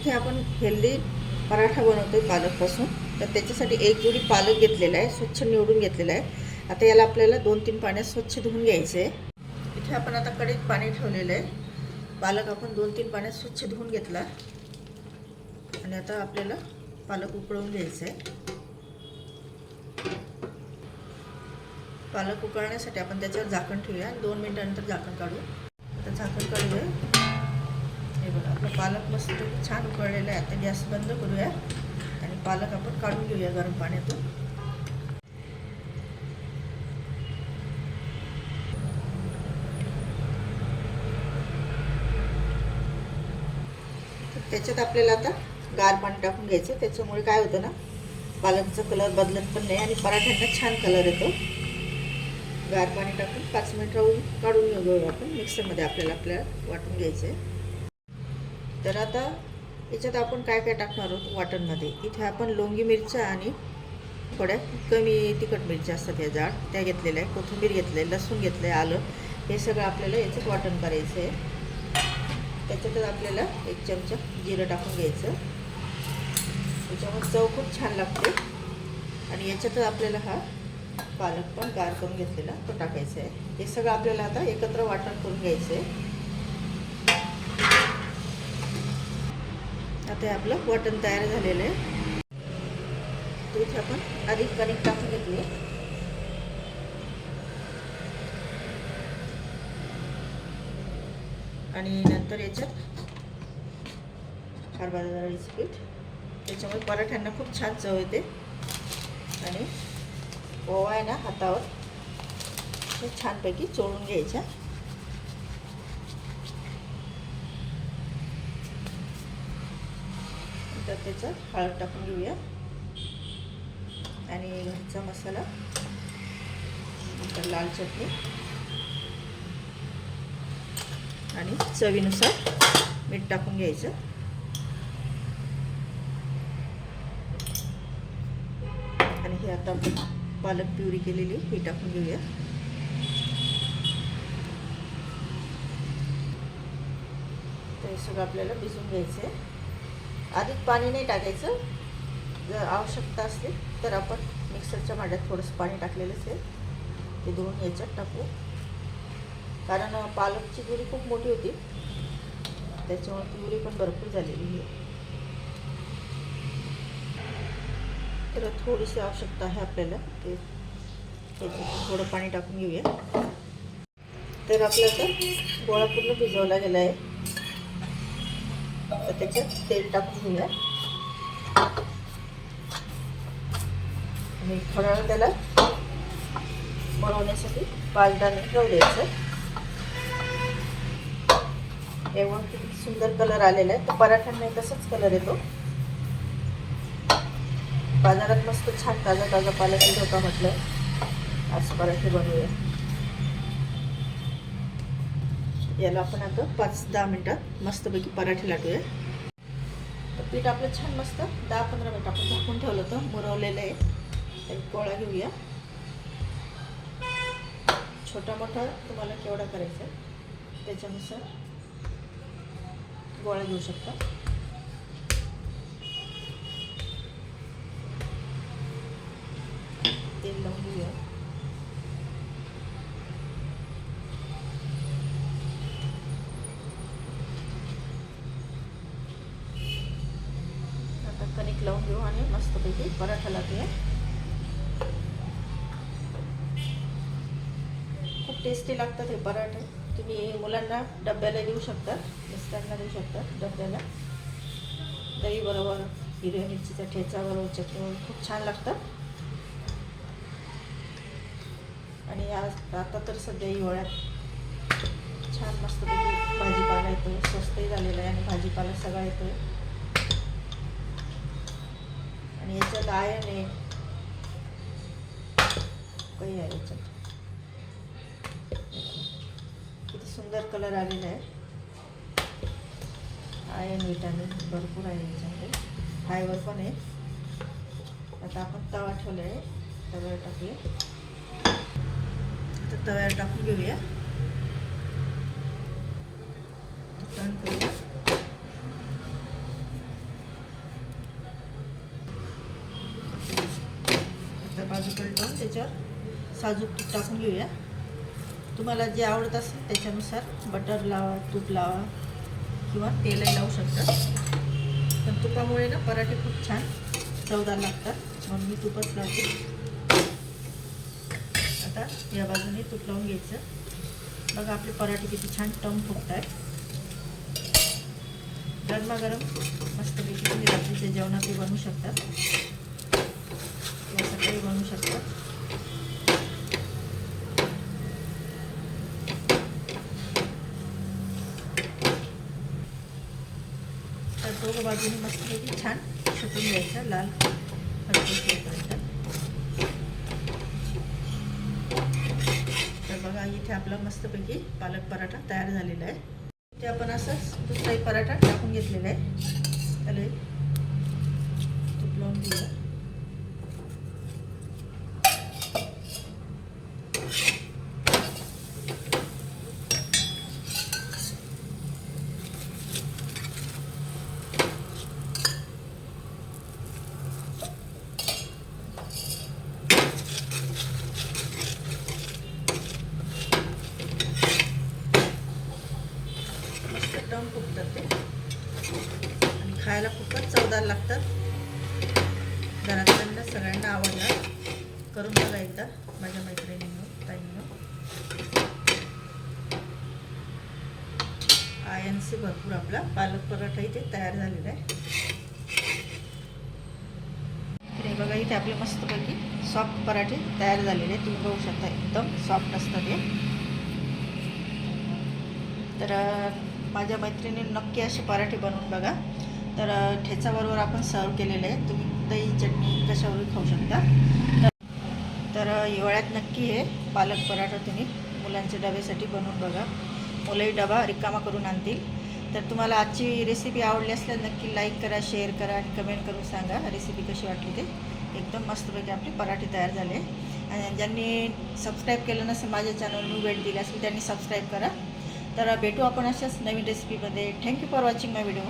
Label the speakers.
Speaker 1: इथे आपण हेल्दी पराठा बनवतो आहे पालकपासून. तर त्याच्यासाठी एक जोडी पालक घेतलेला आहे स्वच्छ निवडून घेतलेला आहे. आता याला आपल्याला दोन तीन पाण्यात स्वच्छ धुवून घ्यायचं आहे. इथे आपण आता कडेत पाणी ठेवलेलं आहे. पालक आपण दोन तीन पाण्यात स्वच्छ धुवून घेतला. आणि आता आपल्याला पालक उकळवून घ्यायचं आहे. पालक उकळण्यासाठी आपण त्याच्यावर झाकण ठेवूया. आणि दोन मिनटानंतर झाकण काढू. आता झाकण काढूया. हे बघा आपला पालक मस्त छान उकळलेला आहे. आता गॅस बंद करूया आणि पालक आपण काढून घेऊया गरम पाण्यातून. त्याच्यात आपल्याला आता गार पाणी टाकून घ्यायचं. त्याच्यामुळे काय होतं ना पालकचा कलर बदलत पण नाही आणि पराठ्यांना छान कलर येतो. गार पाणी टाकून पाच मिनिट राहून काढून घेऊ आपण. मिक्सरमध्ये आपल्याला आपल्याला वाटून घ्यायचं आहे तर आता याच्यात आपण काय काय टाकणार आहोत वाटणमध्ये? इथे आपण लोंगी मिरच्या आणि थोड्या कमी तिखट मिरच्या असतात या जाड. त्या घेतलेल्या आहे कोथिंबीर घेतलं आहे लसूण घेतलं आहे आलं. हे सगळं आपल्याला याच्यात वाटण करायचं आहे त्याच्यातच आपल्याला एक चमचा जिरं टाकून घ्यायचं. त्याच्यामुळे चव खूप छान लागते. आणि याच्यातच आपल्याला हा पालक पण गार करून घेतलेला तो टाकायचा आहे. हे सगळं आपल्याला आता एकत्र वाटण करून घ्यायचं आहे आता आपलं वाटण तयार झालेलं आहे. तर इथे आपण आधी कणिक टाकून घेतली. आणि नंतर याच्यात हरभरा डाळीचं पीठ. त्याच्यामुळे पराठ्यांना खूप छान चव येते. आणि ओवा आहे ना हातावर छानपैकी चोळून घ्यायच्या. तर त्याच्यात हळद टाकून घेऊया. आणि घरचा मसाला. नंतर लाल चटणी. आणि चवीनुसार मीठ टाकून घ्यायचं. आणि हे आता आपण पालक प्युरी केलेली ही टाकून घेऊया. तर हे सगळं आपल्याला भिजून घ्यायचं आहे आधीच पाणी नाही टाकायचं. जर आवश्यकता असली तर आपण मिक्सरच्या भांड्यात थोडंसं पाणी टाकलेलंच आहे. ते धुवून याच्यात टाकू. कारण पालकची दुरी खूप मोठी होती. त्याच्यामुळे प्युरी पण भरपूर झालेली आहे. तर थोडीशी आवश्यकता आहे आपल्याला. ते थोडं पाणी टाकून घेऊया. तर आपला तर गोळा पूर्ण भिजवला गेला आहे. तर त्याच्यात तेल टाकून घेऊया. आणि थोडा वेळ त्याला बनवण्यासाठी पाच दहा मिनिट राहू द्यायचं एवढं किती सुंदर कलर आलेला आहे. तर पराठ्यांना तसाच कलर येतो. बाजारात मस्त छान ताजा ताजा पालक येत होता म्हटलं. आज पराठे बनवूया. याला आपण आता पाच दहा मिनटात मस्तपैकी पराठे लाटूया. तर पीठ आपलं छान मस्त दहा पंधरा मिनिट आपण झाकून ठेवलं होतं मुरवलेलं आहे. एक गोळा घेऊया. छोटा मोठा तुम्हाला केवढा करायचा आहे त्याच्यानुसार गोळा घेऊ शकता. तेल लावून घेऊया. आता लावून घेऊ आणि मस्तपैकी पराठा लागूया खूप टेस्टी लागतात हे पराठे. तुम्ही मुलांना डब्याला देऊ शकता मिस्टरांना देऊ शकता डब्याला. दही बरोबर हिरव्या मिरचीचा ठेचा बरोबर चटणी खूप छान लागतात आणि आज आता तर सध्या हिवाळ्यात छान मस्तपैकी भाजीपाला येतो स्वस्तही झालेला आहे आणि भाजीपाला सगळा येतो आणि याच्यात आयन आहे काही आहे याच्यात. किती सुंदर कलर आलेला आहे. आयन विटॅमिन भरपूर आहे याच्यामध्ये. फायबर पण आहे. आता आपण तवा ठेवला आहे तव्यावर टाकूया. तर तव्यावर टाकून घेऊया टर्न करूया साजूक तूप टाकून घेऊया. तुम्हाला जे आवडत असेल त्याच्यानुसार बटर लावा तूप लावा किंवा तेलही लावू शकता. पण तुपामुळे ना पराठे खूप छान चवदार लागतात. म्हणून मी तुपच लावते. आता या बाजूने तूप लावून घ्यायचं. बघा आपले पराठे किती छान टम फुगत आहेत गरमागरम मस्तपैकी तुम्ही रात्रीच्या जेवणातही बनवू शकतात किंवा सकाळी बनवू शकतात तर दोघं बाजूने मस्तपैकी छान शिकून घ्यायचं लाल तर बघा इथे आपला मस्तपैकी पालक पराठा तयार झालेला आहे. ते आपण असंच दुसराही पराठा टाकून घेतलेला आहे. त्याला तूप लावून घेऊया मस्त टम फुगतात ते आणि खायला खूपच लागतात. घरातल्यांना सगळ्यांना आवडणार करून बघा एकदा माझ्या मैत्रिणींनो ताईंनो. आयनसी भरपूर आपला पालक पराठा इथे तयार झालेला आहे. इकडे बघा इथे आपले मस्तपैकी सॉफ्ट पराठे तयार झालेले आहेत. तुम्ही बघू शकता एकदम सॉफ्ट असतात हे. तर माझ्या मैत्रिणीने नक्की असे पराठे बनवून बघा. तर ठेचाबरोबर आपण सर्व केलेले आहे. तुम्ही दही चटणी कशावर खाऊ शकता. तर- तर हिवाळ्यात नक्की हे पालक पराठा तुम्ही मुलांच्या डब्यासाठी बनवून बघा. मुलंही डबा रिकामा करून आणतील. तर तुम्हाला आजची रेसिपी आवडली असल्यास नक्की लाईक करा शेअर करा आणि कमेंट करून सांगा रेसिपी कशी वाटली ते. एकदम मस्तपैकी आपले पराठे तयार झाले. आणि ज्यांनी सबस्क्राईब केलं नसेल माझ्या चॅनलवर भेट दिली असेल त्यांनी सबस्क्राईब करा. तर भेटू आपण अशाच नवीन रेसिपीमध्ये thank you for watching my video